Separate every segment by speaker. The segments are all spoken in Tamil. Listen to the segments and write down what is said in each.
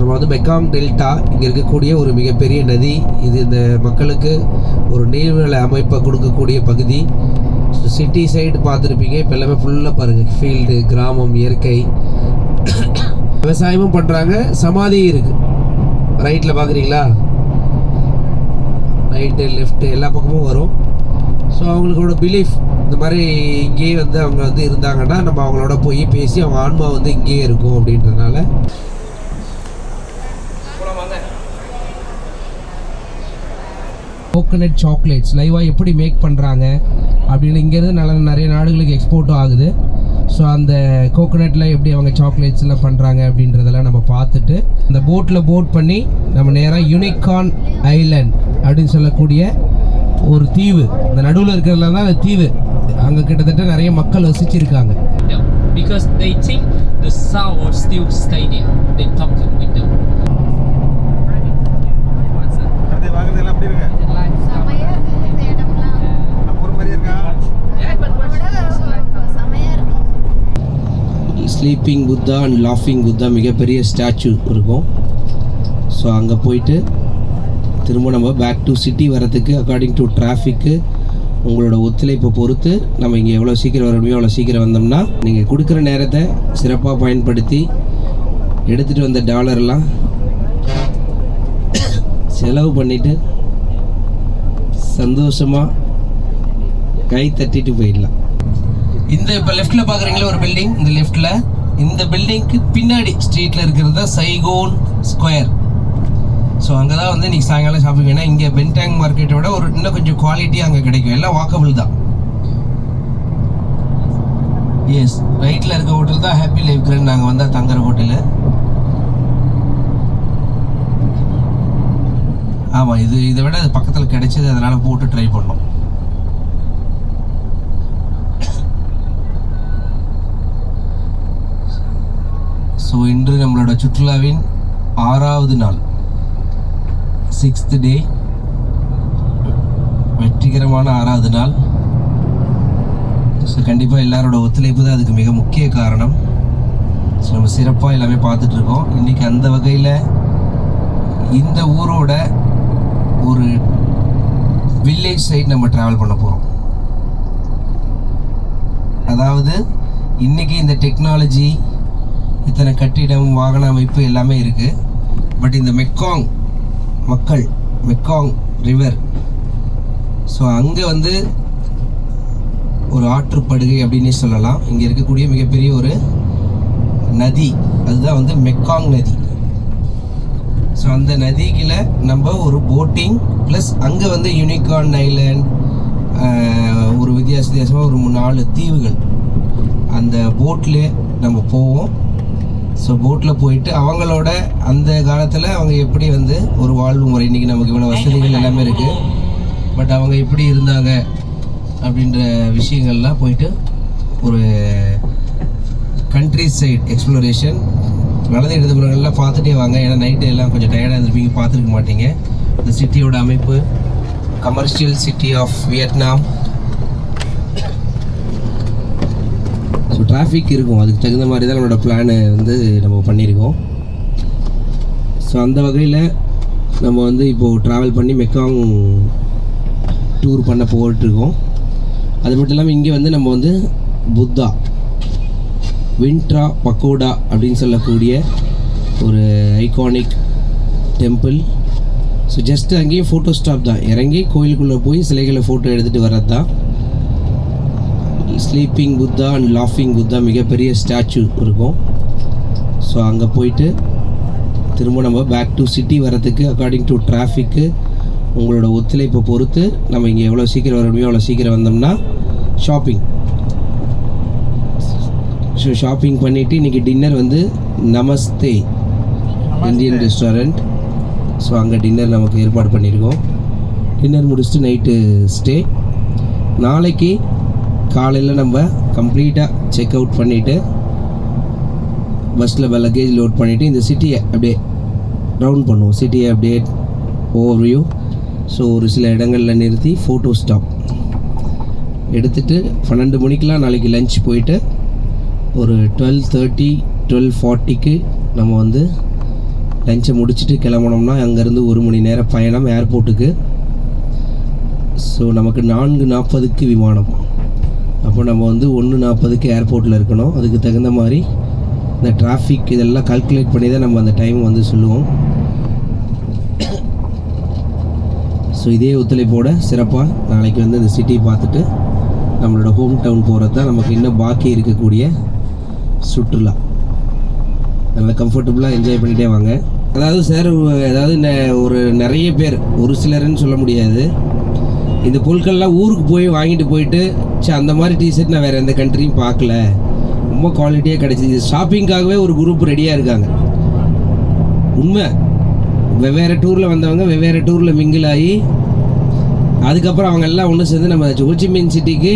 Speaker 1: நம்ம வந்து மெக்காங் டெல்டா இங்கே இருக்கக்கூடிய ஒரு மிகப்பெரிய நதி. இது இந்த மக்களுக்கு ஒரு நீர்நிலை அமைப்பை கொடுக்கக்கூடிய பகுதி. ஸோ சிட்டி சைடு பார்த்துருப்பீங்க இப்போ எல்லாமே ஃபுல்லாக பாருங்கள் ஃபீல்டு கிராமம் இயற்கை. விவசாயமும் பண்ணுறாங்க சமாதியும் இருக்குது ரைட்டில் பார்க்குறீங்களா? ரைட்டு லெஃப்ட்டு எல்லா பக்கமும் வரும். ஸோ அவங்களோட பிலீஃப் இந்த மாதிரி இங்கேயே வந்து அவங்க வந்து இருந்தாங்கன்னா நம்ம அவங்களோட போய் பேசி அவங்க ஆன்மா வந்து இங்கேயே இருக்கும் அப்படின்றதுனால. கோகனட் சாக்லேட்ஸ் லைவாக எப்படி மேக் பண்ணுறாங்க அப்படின்னு இங்கேருந்து நல்ல நிறைய நாடுகளுக்கு எக்ஸ்போர்ட்டும் ஆகுது. ஸோ அந்த கோகனட்டில் எப்படி அவங்க சாக்லேட்ஸ் எல்லாம் பண்ணுறாங்க அப்படின்றதெல்லாம் நம்ம பார்த்துட்டு அந்த போட்டில் போட் பண்ணி நம்ம நேராக யூனிகான் ஐலண்ட் அப்படின்னு சொல்லக்கூடிய ஒரு தீவு. இந்த நடுவில் இருக்கிறதுல தான் அந்த தீவு. அங்கே கிட்டத்தட்ட நிறைய மக்கள் வசிச்சிருக்காங்க.
Speaker 2: Because they think the sound will still stay there. They talk with them.
Speaker 3: அடுத்து வாங்குறதெல்லாம் எப்படி இருக்கு
Speaker 4: செமையா இருக்கு இந்த இடம்லாம்
Speaker 3: நம்ம ஊர் மாதிரி இருக்கா
Speaker 4: விட செமையா இருக்கு
Speaker 1: ஸ்லீப்பிங் புத்தா அண்ட் லாஃபிங் புத்தா மிகப்பெரிய ஸ்டாச்சு இருக்கும். ஸோ அங்கே போயிட்டு திரும்ப நம்ம பேக் டு சிட்டி வரத்துக்கு அக்கார்டிங் டு டிராஃபிக்கு உங்களோட ஒத்துழைப்பை பொறுத்து நம்ம இங்கே எவ்வளோ சீக்கிரம் வர முடியும் அவ்வளோ சீக்கிரம் வந்தோம்னா நீங்கள் கொடுக்குற நேரத்தை சிறப்பாக பயன்படுத்தி எடுத்துகிட்டு வந்த டாலர்லாம் செலவு பண்ணிவிட்டு சந்தோஷமாக கை தட்டிட்டு போயிடலாம். இந்த இப்போ லெஃப்ட்டில் பார்க்குறீங்களா ஒரு பில்டிங் இந்த லெஃப்ட்டில் இந்த பில்டிங்க்கு பின்னாடி ஸ்ட்ரீட்டில் இருக்கிறது தான் சைகோன் ஸ்கொயர் ஸோ அங்கே தான் வந்து இன்றைக்கி சாயங்காலம் ஷாப்பிங் வேணால் இங்கே பென்டாங் மார்க்கெட்டோட ஒரு இன்னும் கொஞ்சம் குவாலிட்டி அங்கே கிடைக்கும். எல்லாம் வாக்கபிள் தான். எஸ் ரைட்டில் இருக்க ஹோட்டல் தான் ஹாப்பி லைஃப் கிராண்ட் நாங்கள் வந்தால் தங்குற ஹோட்டலு ஆமாம் இது இதை விட அது பக்கத்தில் கிடைச்சது அதனால் போட்டு ட்ரை பண்ணோம். ஸோ இன்று நம்மளோட சுற்றுலாவின் ஆறாவது நாள். சிக்ஸ்த் டே வெற்றிகரமான ஆறாவது நாள். ஸோ கண்டிப்பாக எல்லாரோட ஒத்துழைப்பு தான் அதுக்கு மிக முக்கிய காரணம். ஸோ நம்ம சிறப்பாக எல்லாமே பார்த்துட்ருக்கோம். இன்றைக்கி அந்த வகையில் இந்த ஊரோட ஒரு வில்லேஜ் சைடு நம்ம ட்ராவல் பண்ண போகிறோம் அதாவது இன்றைக்கி இந்த டெக்னாலஜி இத்தனை கட்டிடம் வாகன அமைப்பு எல்லாமே இருக்குது பட் இந்த மெக்காங் மக்கள் மெக்காங் ரிவர் ஸோ அங்கே வந்து ஒரு ஆற்றுப்படுகை அப்படின்னே சொல்லலாம். இங்கே இருக்கக்கூடிய மிகப்பெரிய ஒரு நதி அதுதான் வந்து மெக்காங் நதி. ஸோ அந்த நதிக்குள்ள நம்ம ஒரு போட்டிங் ப்ளஸ் அங்கே வந்து யூனிகார்ன் ஐலேண்ட் ஒரு வித்தியாச வித்தியாசமாக ஒரு மூணு நாலு தீவுகள். அந்த போட்டில் நம்ம போவோம். ஸோ போட்டில் போயிட்டு அவங்களோட அந்த காலத்தில் அவங்க எப்படி வந்து ஒரு வாழ்வு முறை இன்றைக்கி நமக்கு இவ்வளோ வசதிகள் எல்லாமே இருக்குது பட் அவங்க எப்படி இருந்தாங்க அப்படின்ற விஷயங்கள்லாம் போயிட்டு ஒரு கண்ட்ரி சைட் எக்ஸ்ப்ளோரேஷன் வலது இடதுபுறங்கள்லாம் பார்த்துட்டே வாங்க. ஏன்னா நைட்டு எல்லாம் கொஞ்சம் டயர்டாக இருந்திருப்பீங்க பார்த்துருக்க மாட்டீங்க. இந்த சிட்டியோட அமைப்பு commercial city of Vietnam so traffic இருக்கும். அதுக்கு தகுந்த மாதிரி தான் நம்மளோட பிளானை வந்து நம்ம பண்ணியிருக்கோம். ஸோ அந்த வகையில் நம்ம வந்து இப்போது ட்ராவல் பண்ணி மெக்காங் டூர் பண்ண போயிட்டுருக்கோம். அது மட்டும் இல்லாமல் இங்கே வந்து நம்ம வந்து புத்தா வின்ட்ரா பக்கோடா அப்படின்னு சொல்லக்கூடிய ஒரு ஐகானிக் டெம்பிள் ஸோ ஜஸ்ட் அங்கேயும் ஃபோட்டோ ஸ்டாப் தான். இறங்கி கோயிலுக்குள்ளே போய் சிலைகளை ஃபோட்டோ எடுத்துகிட்டு வர்றது தான் ஸ்லீப்பிங் புத்தா அண்ட் லாஃபிங் புத்தா மிகப்பெரிய ஸ்டாச்சு இருக்கும். ஸோ அங்கே போயிட்டு திரும்ப நம்ம பேக் டு சிட்டி வரதுக்கு அக்கார்டிங் டு டிராஃபிக்கு உங்களோட ஒத்துழைப்பை பொறுத்து நம்ம இங்கே எவ்வளோ சீக்கிரம் வர முடியும் அவ்வளோ சீக்கிரம் வந்தோம்னா ஷாப்பிங் ஸோ ஷாப்பிங் பண்ணிவிட்டு இன்றைக்கி டின்னர் வந்து நமஸ்தே இந்தியன் ரெஸ்டாரண்ட் ஸோ அங்கே டின்னர் நமக்கு ஏற்பாடு பண்ணியிருக்கோம் டின்னர் முடிச்சுட்டு நைட்டு ஸ்டே நாளைக்கு காலையில் நம்ம கம்ப்ளீட்டாக செக் அவுட் பண்ணிவிட்டு பஸ்ஸில் லக்கேஜ் லோட் பண்ணிவிட்டு இந்த சிட்டியை அப்படியே ரவுண்ட் பண்ணுவோம். சிட்டியை அப்படியே ஓவர் வியூ ஸோ ஒரு சில இடங்களில் நிறுத்தி ஃபோட்டோ ஸ்டாப் எடுத்துகிட்டு பன்னெண்டு மணிக்கெலாம் நாளைக்கு லஞ்ச் போயிட்டு ஒரு டுவெல் தேர்ட்டி டுவெல் ஃபார்ட்டிக்கு நம்ம வந்து லஞ்சை முடிச்சுட்டு கிளம்புனோம்னா அங்கேருந்து ஒரு மணி நேரம் பயணம் ஏர்போர்ட்டுக்கு ஸோ நமக்கு நான்கு நாற்பதுக்கு விமானம். அப்போ நம்ம வந்து ஒன்று நாற்பதுக்கு ஏர்போர்ட்டில் இருக்கணும். அதுக்கு தகுந்த மாதிரி இந்த டிராஃபிக் இதெல்லாம் கால்குலேட் பண்ணி தான் நம்ம அந்த டைம் வந்து சொல்லுவோம். ஸோ இதே ஒத்துழைப்போட சிறப்பாக நாளைக்கு வந்து இந்த சிட்டி பார்த்துட்டு நம்மளோட ஹோம் டவுன் போகிறது தான் நமக்கு இன்னும் பாக்கி இருக்கக்கூடிய சுற்றுலா. நல்லா கம்ஃபர்டபுளாக என்ஜாய் பண்ணிகிட்டே வாங்க. அதாவது சார் அதாவது நெ- ஒரு நிறைய பேர் ஒரு சிலர்னு சொல்ல முடியாது. இந்த பொருட்கள்லாம் ஊருக்கு போய் வாங்கிட்டு போயிட்டு சே அந்த மாதிரி டிஷர்ட் நான் வேறு எந்த கண்ட்ரியும் பார்க்கல. ரொம்ப குவாலிட்டியாக கிடச்சிது. ஷாப்பிங்காகவே ஒரு குரூப் ரெடியாக இருக்காங்க. உண்மை. வெவ்வேறு டூரில் வந்தவங்க வெவ்வேறு டூரில் மிங்கிள் ஆகி அதுக்கப்புறம் அவங்க எல்லாம் ஒன்று சேர்ந்து நம்ம ஹோச்சிமின் சிட்டிக்கு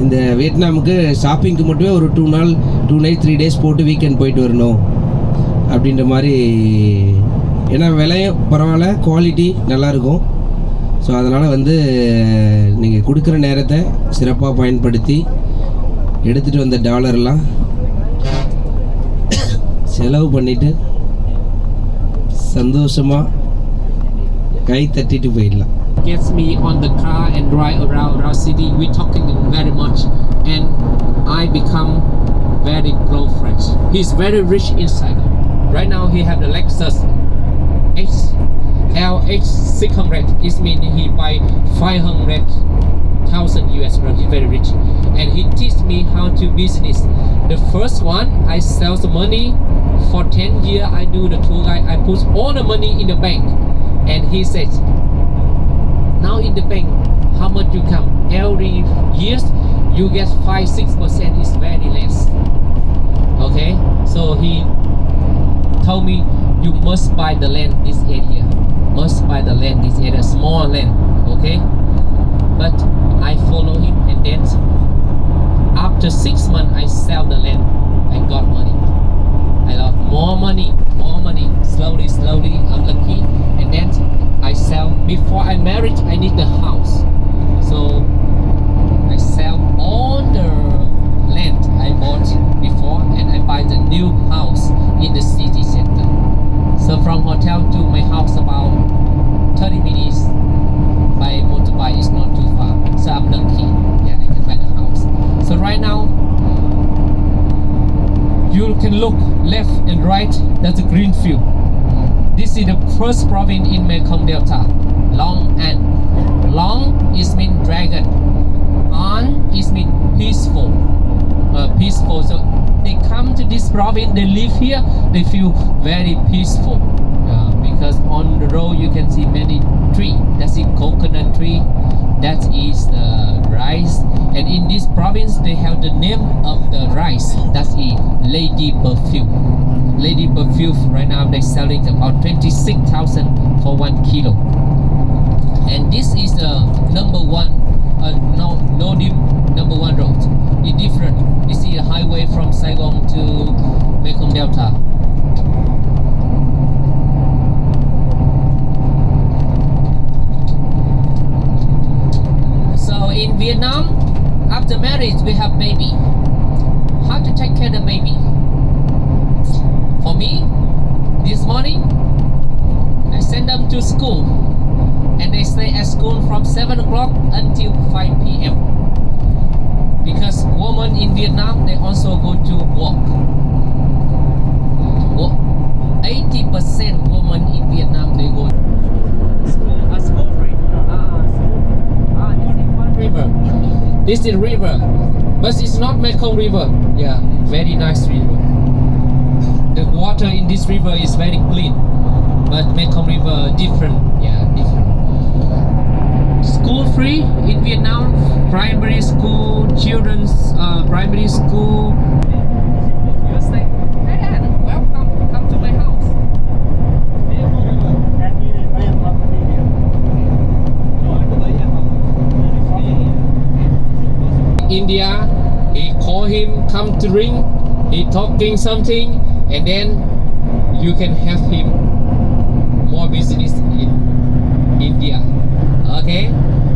Speaker 1: இந்த வியட்நாமுக்கு ஷாப்பிங்க்கு மட்டுமே ஒரு டூ நாள் டூ நைட் த்ரீ டேஸ் போட்டு வீக்கெண்ட் போயிட்டு வரணும். அப்படின்ற மாதிரி ஏன்னா விலையும் பரவாயில்ல குவாலிட்டி நல்லாயிருக்கும் ஸோ அதனால் வந்து நீங்கள் கொடுக்குற நேரத்தை சிறப்பாக பயன்படுத்தி எடுத்துகிட்டு வந்த டாலர்லாம் செலவு பண்ணிவிட்டு சந்தோஷமாக கை தட்டிட்டு போயிடலாம்
Speaker 2: Gets me on the car and drive around our city. We talking very much, and I become very close friends. He's very rich inside. Right now he have the Lexus X LX 600. It means he buy 500,000 US dollar. He's very rich, and he teach me how to business. The first one I sell the money for 10 year. I do the tour guide. I put all the money in the bank, and he says now in the bank how much you come every years you get 5 6 percent is very less okay so he told me you must buy the land this area must buy the land this area small land okay but i follow him and then after six months i sell the land i got money I love more money, more money. Slowly, slowly, I'm lucky. And then I sell. Before I married, I need the house. So I sell all the land I bought before and I buy the new house in the city center. So from hotel to my house about 30 minutes by motorbike is not too far. So I'm lucky. Yeah, I can buy the house. So right now you can look left and right. That's a green field. This is the first province in mekong delta. Long and long is mean dragon. An is mean peaceful. Uh, peaceful. So they come to this province they live here they feel very peaceful uh, because on the road you can see many tree. That's a coconut tree. That is the rice. And in this province they have the name of the rice. That's a lady perfume. Lady perfume right now they're selling about 26000 for one kilo. And this is the number one uh, no no number one road. It's different. This is a highway from saigon to mekong delta So in Vietnam, after marriage, we have baby. How to take care of the baby? For me, this morning, I send them to school, and they stay at school from 7 o'clock until 5 p.m. Because women in Vietnam, they also go to work. Wo- 80% women in Vietnam, they go uh, school river. This is river, but it's not Mekong River. Yeah, very nice river. The water in this river is very clean, but Mekong River different. Yeah, different. School free in Vietnam. Primary school, children's uh, primary school. India. He call him come to drink. He talking something, and then you can have him more business in India. Okay.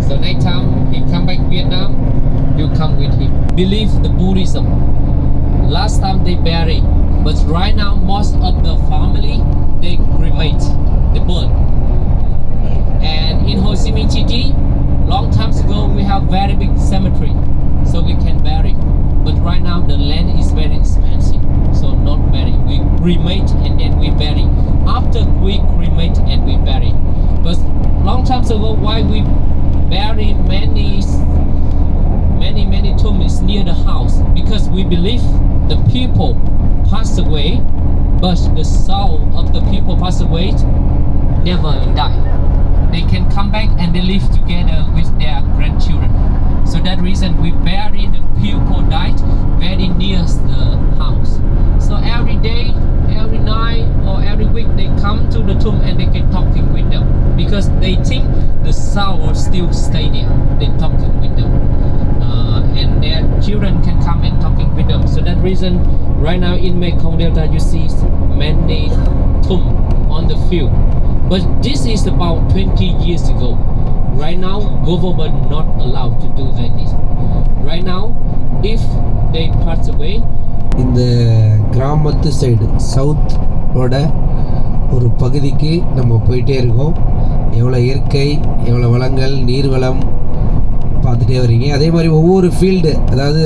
Speaker 2: So next time he come back Vietnam, you come with him. Believe the Buddhism. Last time they bury, but right now most of the family they cremate the bird. And in Ho Chi Minh City, long times ago we have very big cemetery bury. But right now the land is very expensive, so not bury. We cremate and then we bury. After we cremate and we bury. But long time ago, why we bury many many many tombs near the house? Because we believe the people pass away, but the soul of the people pass away never die. They can come back and they live together with their grandchildren. So that reason we bury the people died very near the house. So every day, every night or every week they come to the tomb and they get talking with them because they think the soul will still stay there. They talking with them. Uh, and their children can come and talking with them. So that reason, right now in Mekong Delta, you see many tomb on the field. But this is about 20 years ago. Right now, government not allowed to do like this. Right now, if they pass away,
Speaker 1: இந்த கிராமத்து சைடு சவுத்தோட ஒரு பகுதிக்கு நம்ம போயிட்டே இருக்கோம். எவ்வளோ இயற்கை எவ்வளோ வளங்கள் நீர்வளம் பார்த்துட்டே வரீங்க அதே மாதிரி ஒவ்வொரு ஃபீல்டு அதாவது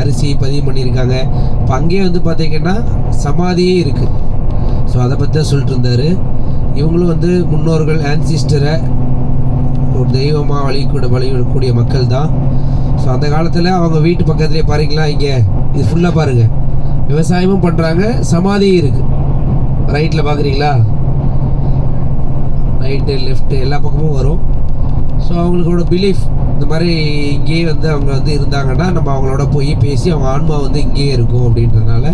Speaker 1: அரிசி பதிவு பண்ணியிருக்காங்க. இப்போ அங்கேயே வந்து பார்த்திங்கன்னா சமாதியே இருக்குது ஸோ அதை பற்றி தான் சொல்லிட்டு இருந்தார். இவங்களும் வந்து முன்னோர்கள் ஆன்சிஸ்டரை ஒரு தெய்வமாக வழிகூட வழிவிடக்கூடிய மக்கள் தான் ஸோ அந்த காலத்தில் அவங்க வீட்டு பக்கத்துலேயே பாருங்களா இங்கே இது ஃபுல்லாக பாருங்கள் விவசாயமும் பண்ணுறாங்க சமாதியும் இருக்குது ரைட்டில் பார்க்குறீங்களா ரைட்டு லெஃப்ட்டு எல்லா பக்கமும் வரும். ஸோ அவங்களோட பிலீஃப் இந்த மாதிரி இங்கேயே வந்து அவங்க வந்து இருந்தாங்கன்னா நம்ம அவங்களோட போய் பேசி அவங்க ஆன்மா வந்து இங்கேயே இருக்கும் அப்படின்றதுனால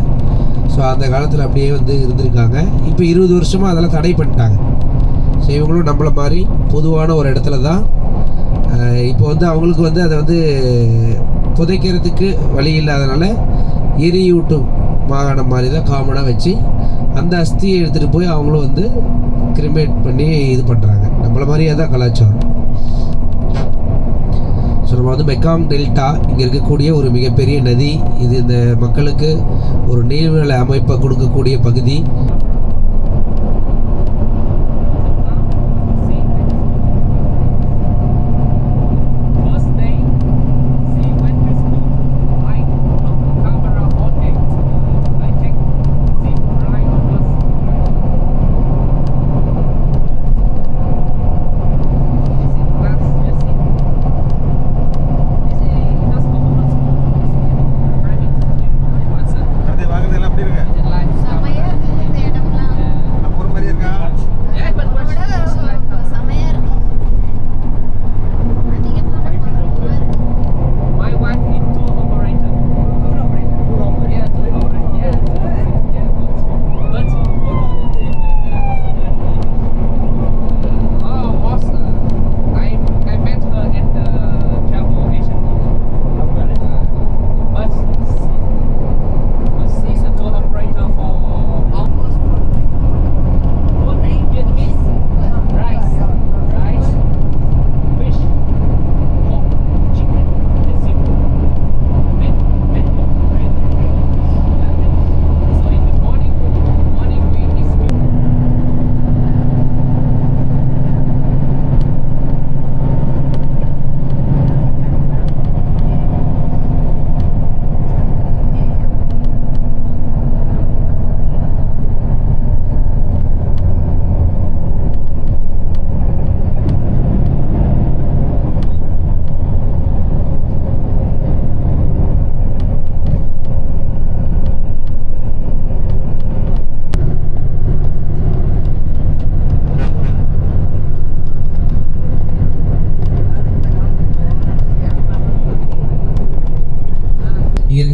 Speaker 1: ஸோ அந்த காலத்தில் அப்படியே வந்து இருந்திருக்காங்க. இப்போ இருபது வருஷமாக அதெல்லாம் தடை பண்ணிட்டாங்க. ஸோ இவங்களும் நம்மள மாதிரி பொதுவான ஒரு இடத்துல தான். இப்போ வந்து அவங்களுக்கு வந்து அதை வந்து புதைக்கிறதுக்கு வழி இல்லாதனால எரியூட்டும் மாகாணம் மாதிரி தான் காமனாக வச்சு அந்த அஸ்தியை எடுத்துகிட்டு போய் அவங்களும் வந்து கிரிமேட் பண்ணி இது பண்ணுறாங்க நம்மள மாதிரியே தான் கலாச்சாரம். ஸோ நம்ம வந்து மெக்காங் டெல்டா இங்கே இருக்கக்கூடிய ஒரு மிகப்பெரிய நதி. இது இந்த மக்களுக்கு ஒரு நீர்நிலை அமைப்பை கொடுக்கக்கூடிய பகுதி.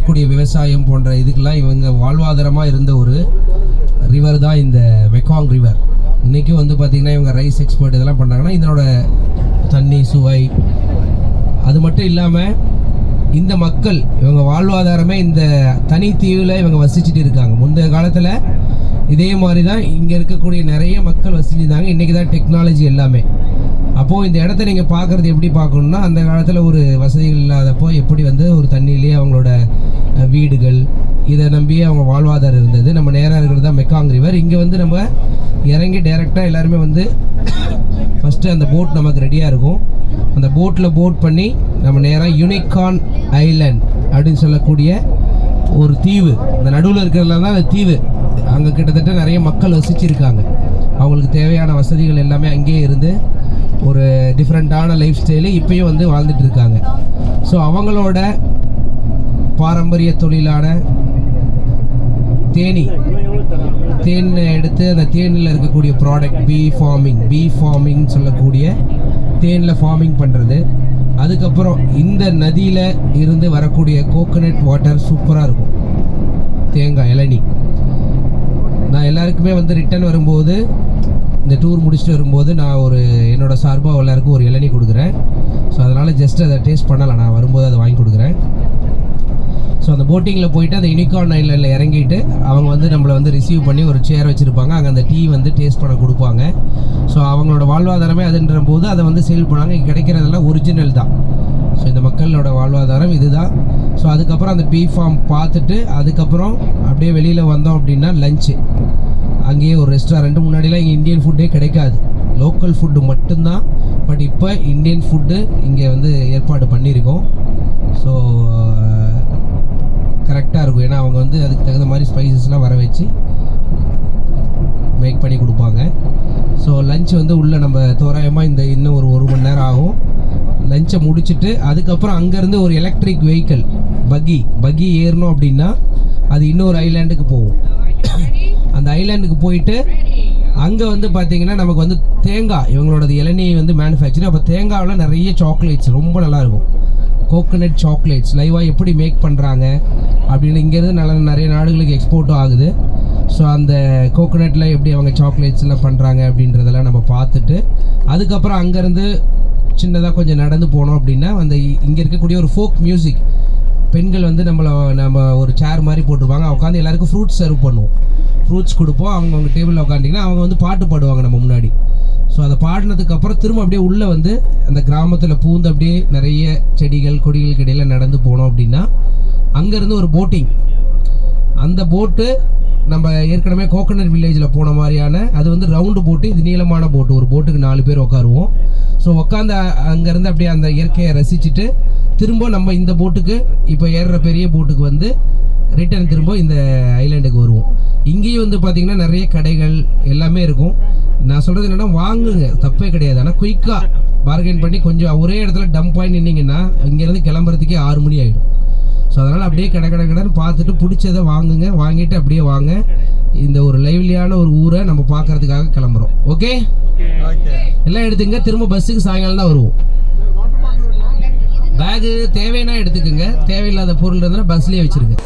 Speaker 1: இருக்கக்கூடிய விவசாயம் போன்ற இதுக்கெல்லாம் இவங்க வாழ்வாதாரமாக இருந்த ஒரு ரிவர் தான் இந்த மெக்காங் ரிவர் இன்றைக்கும் வந்து பார்த்திங்கன்னா இவங்க ரைஸ் எக்ஸ்போர்ட் இதெல்லாம் பண்ணுறாங்கன்னா இதனோட தண்ணி சுவை அது மட்டும் இல்லாமல் இந்த மக்கள் இவங்க வாழ்வாதாரமே இந்த தனித்தீவில் இவங்க வசிச்சுட்டு இருக்காங்க. முந்தைய காலத்தில் இதே மாதிரி தான் இங்கே இருக்கக்கூடிய நிறைய மக்கள் வசிச்சிருந்தாங்க. இன்றைக்கி தான் டெக்னாலஜி எல்லாமே. அப்போது இந்த இடத்த நீங்கள் பார்க்குறது எப்படி பார்க்கணுன்னா அந்த காலத்தில் ஒரு வசதிகள் இல்லாதப்போ எப்படி வந்து ஒரு தண்ணியிலேயே அவங்களோட வீடுகள் இதை நம்பியே அவங்க வாழ்வாதாரம் இருந்தது. நம்ம நேராக இருக்கிறது தான் மெக்காங் ரிவர். இங்கே வந்து நம்ம இறங்கி டைரெக்டாக எல்லாருமே வந்து ஃபஸ்ட்டு அந்த போட் நமக்கு ரெடியாக இருக்கும். அந்த போட்டில் போட் பண்ணி நம்ம நேராக யூனிகான் ஐலண்ட் அப்படின்னு சொல்லக்கூடிய ஒரு தீவு. இந்த நடுவில் இருக்கிறதுல தான் அந்த தீவு. அங்கே கிட்டத்தட்ட நிறைய மக்கள் வசிச்சிருக்காங்க. அவங்களுக்கு தேவையான வசதிகள் எல்லாமே அங்கேயே இருந்து ஒரு டிஃப்ரெண்ட்டான லைஃப் ஸ்டைலு இப்போயும் வந்து வாழ்ந்துட்டு இருக்காங்க. ஸோ அவங்களோட பாரம்பரிய தொழிலான தேனி. தேன் எடுத்து அந்த தேனில் இருக்கக்கூடிய product bee farming bee farming சொல்லக்கூடிய தேனில் ஃபார்மிங் பண்ணுறது அதுக்கப்புறம் இந்த நதியில் இருந்து வரக்கூடிய கோகனட் வாட்டர் சூப்பராக இருக்கும். தேங்காய் இளநி. நான் எல்லாருக்குமே வந்து ரிட்டர்ன் வரும்போது இந்த டூர் முடிச்சுட்டு வரும்போது நான் ஒரு என்னோடய சார்பாக எல்லாருக்கும் ஒரு இளநி கொடுக்குறேன். ஸோ அதனால் ஜஸ்ட் அதை டேஸ்ட் பண்ணலாம். நான் வரும்போது அதை வாங்கி கொடுக்குறேன். ஸோ அந்த போட்டிங்கில் போயிட்டு அந்த யூனிகார்ன் ஐலண்டில் இறங்கிட்டு அவங்க வந்து நம்மளை வந்து ரிசீவ் பண்ணி ஒரு சேர் வச்சுருப்பாங்க. அங்கே அந்த டீ வந்து டேஸ்ட் பண்ண கொடுப்பாங்க. ஸோ அவங்களோட வாழ்வாதாரமே அதுன்ற போது அதை வந்து சேல் பண்ணாங்க. இங்கே கிடைக்கிறதெல்லாம் ஒரிஜினல் தான். ஸோ இந்த மக்களோட வாழ்வாதாரம் இதுதான். ஸோ அதுக்கப்புறம் அந்த பீ ஃபார்ம் பார்த்துட்டு அதுக்கப்புறம் அப்படியே வெளியில் வந்தோம் அப்படின்னா லஞ்சு அங்கேயே ஒரு ரெஸ்டாரண்ட் முன்னாடிலாம் இங்கே இந்தியன் ஃபுட்டே கிடைக்காது. லோக்கல் ஃபுட்டு மட்டும்தான். பட் இப்போ இந்தியன் ஃபுட்டு இங்கே வந்து ஏற்பாடு பண்ணியிருக்கோம். ஸோ கரெக்டாக இருக்கும். ஏன்னா அவங்க வந்து அதுக்கு தகுந்த மாதிரி ஸ்பைசஸ்லாம் வர வச்சு மேக் பண்ணி கொடுப்பாங்க. ஸோ லஞ்ச் வந்து உள்ளே நம்ம தோராயமாக இந்த இன்னும் ஒரு ஒரு மணி நேரம் ஆகும். லஞ்சை முடிச்சுட்டு அதுக்கப்புறம் அங்கேருந்து ஒரு எலக்ட்ரிக் வெஹிக்கிள் பக்கி பக்கி ஏறணும் அப்படின்னா அது இன்னொரு ஐலாண்டுக்கு போகும். அந்த ஐலாண்டுக்கு போயிட்டு அங்கே வந்து பார்த்தீங்கன்னா நமக்கு வந்து தேங்காய் இவங்களோட இளநீ வந்து மேனுஃபேக்சரிங் அப்போ தேங்காவில் நிறைய சாக்லேட்ஸ் ரொம்ப நல்லாயிருக்கும் கோகனட் சாக்லேட்ஸ் லைவாக எப்படி மேக் பண்ணுறாங்க அப்படின்னு இங்கேருந்து நல்ல நிறைய நாடுகளுக்கு எக்ஸ்போர்ட்டும் ஆகுது. ஸோ அந்த கோகனட்டில் எப்படி அவங்க சாக்லேட்ஸ்லாம் பண்ணுறாங்க அப்படின்றதெல்லாம் நம்ம பார்த்துட்டு அதுக்கப்புறம் அங்கேருந்து சின்னதாக கொஞ்சம் நடந்து போனோம் அப்படின்னா அந்த இங்கே இருக்கக்கூடிய ஒரு ஃபோக் மியூசிக் பெண்கள் வந்து நம்மளை நம்ம ஒரு சேர் மாதிரி போட்டிருப்பாங்க உட்காந்து எல்லாருக்கும் ஃப்ரூட்ஸ் சர்வ் பண்ணுவோம். ஃப்ரூட்ஸ் கொடுப்போம். அவங்க அவங்க டேபிளில் உட்காந்திங்கன்னா அவங்க வந்து பாட்டு பாடுவாங்க நம்ம முன்னாடி. ஸோ அதை பாடினதுக்கப்புறம் திரும்ப அப்படியே உள்ளே வந்து அந்த கிராமத்தில் பூந்து அப்படியே நிறைய செடிகள் கொடிகளுக்கு இடையில நடந்து போனோம் அப்படின்னா அங்கேருந்து ஒரு போட்டிங் அந்த போட்டு நம்ம ஏற்கனவே கோகனட் வில்லேஜில் போன மாதிரியான அது வந்து ரவுண்டு போட்டு இது நீளமான போட்டு ஒரு போட்டுக்கு நாலு பேர் உட்காருவோம் ஸோ உட்காந்து அங்கேருந்து அப்படியே அந்த இயற்கையை ரசிச்சுட்டு திரும்ப நம்ம இந்த போட்டுக்கு இப்போ ஏறுற பெரிய போட்டுக்கு வந்து ரிட்டர்ன் திரும்ப இந்த ஐலாண்டுக்கு வருவோம். இங்கேயும் வந்து பார்த்திங்கன்னா நிறைய கடைகள் எல்லாமே இருக்கும். நான் சொல்கிறது என்னென்னா வாங்குங்க. தப்பே கிடையாது. ஆனால் குயிக்காக பார்கெயின் பண்ணி கொஞ்சம் ஒரே இடத்துல டம்ப் ஆகி நின்னீங்கன்னா இங்கேருந்து கிளம்புறதுக்கே ஆறு மணி ஆகிடும் ஸோ அதனால் அப்படியே கடை கடை கடைன்னு பார்த்துட்டு பிடிச்சதை வாங்குங்க. வாங்கிட்டு அப்படியே வாங்க. இந்த ஒரு லைவ்லியான ஒரு ஊரை நம்ம பார்க்கறதுக்காக கிளம்புறோம். ஓகே
Speaker 3: ஓகே
Speaker 1: எல்லாம் எடுத்துங்க. திரும்ப பஸ்ஸுக்கு சாயங்காலம் தான் வருவோம். பேகு தேவைன்னா எடுத்துக்கோங்க. தேவையில்லாத பொருள் இருந்தால் பஸ்லேயே வச்சுருங்க.